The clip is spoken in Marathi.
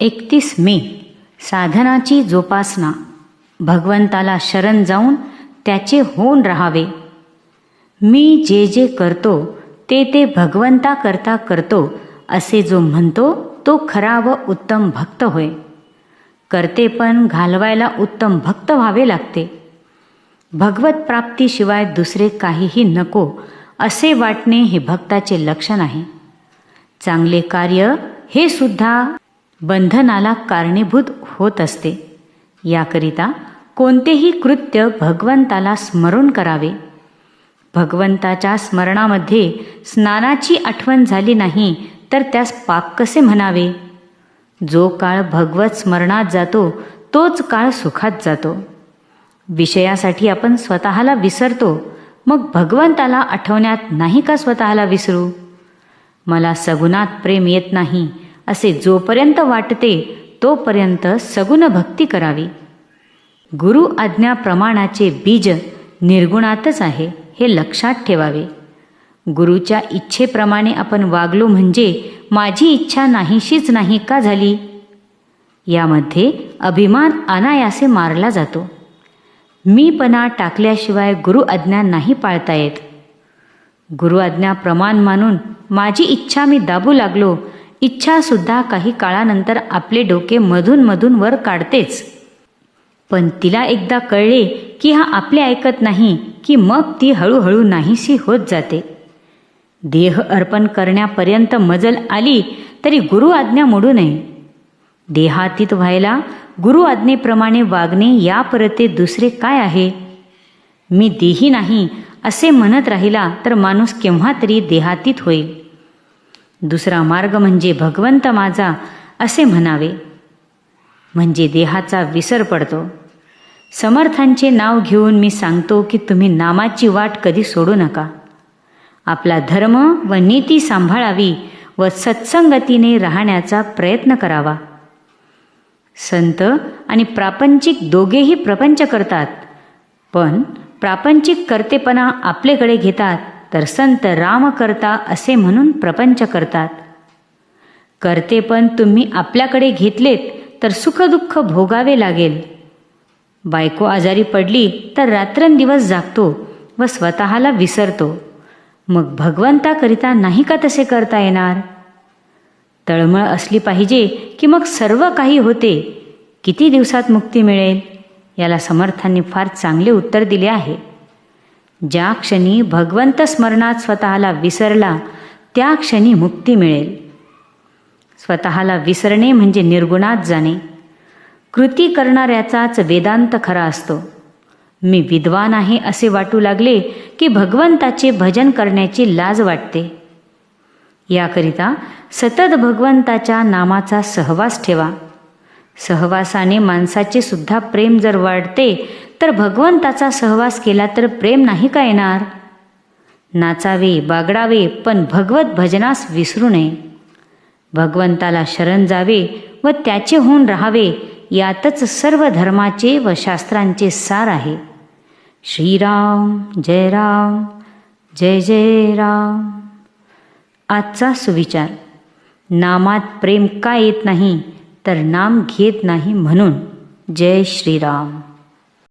एकतीस मे साधनाची जोपासना. भगवंताला शरण जाऊन त्याचे होऊन राहावे. मी जे जे करतो ते ते भगवंता करता करतो असे जो म्हणतो तो खरा व उत्तम भक्त होय. करते पण घालवायला उत्तम भक्त व्हावे लागते. भगवत प्राप्तीशिवाय दुसरे काहीही नको असे वाटणे हे भक्ताचे लक्षण आहे. चांगले कार्य हे सुद्धा बंधनाला कारणीभूत होत असते. याकरिता कोणतेही कृत्य भगवंताला स्मरण करावे. भगवंताच्या स्मरणामध्ये स्नानाची आठवण झाली नाही तर त्यास पाप कसे म्हणावे? जो काळ भगवत स्मरणात जातो तोच काळ सुखात जातो. विषयासाठी आपण स्वतःला विसरतो मग भगवंताला आठवण्यात नाही का स्वतःला विसरू? मला सगुणात प्रेम येत नाही असे जोपर्यंत वाटते तोपर्यंत सगुण भक्ती करावी. गुरु आज्ञा प्रमाणाचे बीज निर्गुणातच आहे हे लक्षात ठेवावे. गुरुच्या इच्छेप्रमाणे आपण वागलो म्हणजे माझी इच्छा नाहीशीच नाही का झाली? यामध्ये अभिमान अनायासे मारला जातो. मीपणा टाकल्याशिवाय गुरु आज्ञा नाही पाळता येत. गुरु आज्ञा प्रमाण मानून माझी इच्छा मी दाबू लागलो इच्छासुद्धा काही काळानंतर आपले डोके मधून मधून वर काढतेच. पण तिला एकदा कळले की हा आपले ऐकत नाही की मग ती हळूहळू नाहीशी होत जाते. देह अर्पण करण्यापर्यंत मजल आली तरी गुरु आज्ञा मोडू नये. देहातीत व्हायला गुरु आज्ञेप्रमाणे वागणे यापरते दुसरे काय आहे? मी देही नाही असे म्हणत राहिला तर माणूस केव्हा तरी देहातीत होईल. दुसरा मार्ग म्हणजे भगवंत माझा असे म्हणावे. म्हणजे देहाचा विसर पडतो. समर्थांचे नाव घेऊन मी सांगतो की तुम्ही नामाची वाट कधी सोडू नका. आपला धर्म व नीती सांभाळावी व सत्संगतीने राहण्याचा प्रयत्न करावा. संत आणि प्रापंचिक दोघेही प्रपंच करतात पण प्रापंचिक कर्तेपणा आपल्याकडे घेतात. तर संत राम करता असे म्हणून प्रपंच करतात. करते पण तुम्ही आपल्याकडे घेतलेत तर सुखदुःख भोगावे लागेल. बायको आजारी पडली तर रात्रंदिवस जागतो व स्वतःला विसरतो. मग भगवंताकरिता नाही का तसे करता येणार? तळमळ असली पाहिजे की मग सर्व काही होते. किती दिवसात मुक्ती मिळेल? याला समर्थांनी फार चांगले उत्तर दिले आहे. ज्या क्षणी भगवंत स्मरणात स्वतःला विसरला त्या क्षणी मुक्ती मिळेल. स्वतःला विसरणे म्हणजे निर्गुणात जाणे. कृती करणाऱ्याचाच वेदांत खरा असतो. मी विद्वान आहे असे वाटू लागले की भगवंताचे भजन करण्याची लाज वाटते. याकरिता सतत भगवंताच्या नामाचा सहवास ठेवा. सहवासाने माणसाचे सुद्धा प्रेम जर वाढते तर भगवंताचा सहवास केला तर प्रेम नाही का येणार? नाचावे बागडावे पण भगवत भजनास विसरू नये. भगवंताला शरण जावे व त्याचे होऊन राहावे यातच सर्व धर्माचे व शास्त्रांचे सार आहे. श्रीराम जय राम जय जय राम. आजचा सुविचार. नामात प्रेम का येत नाही तर नाम घेत नाही म्हणून. जय श्रीराम.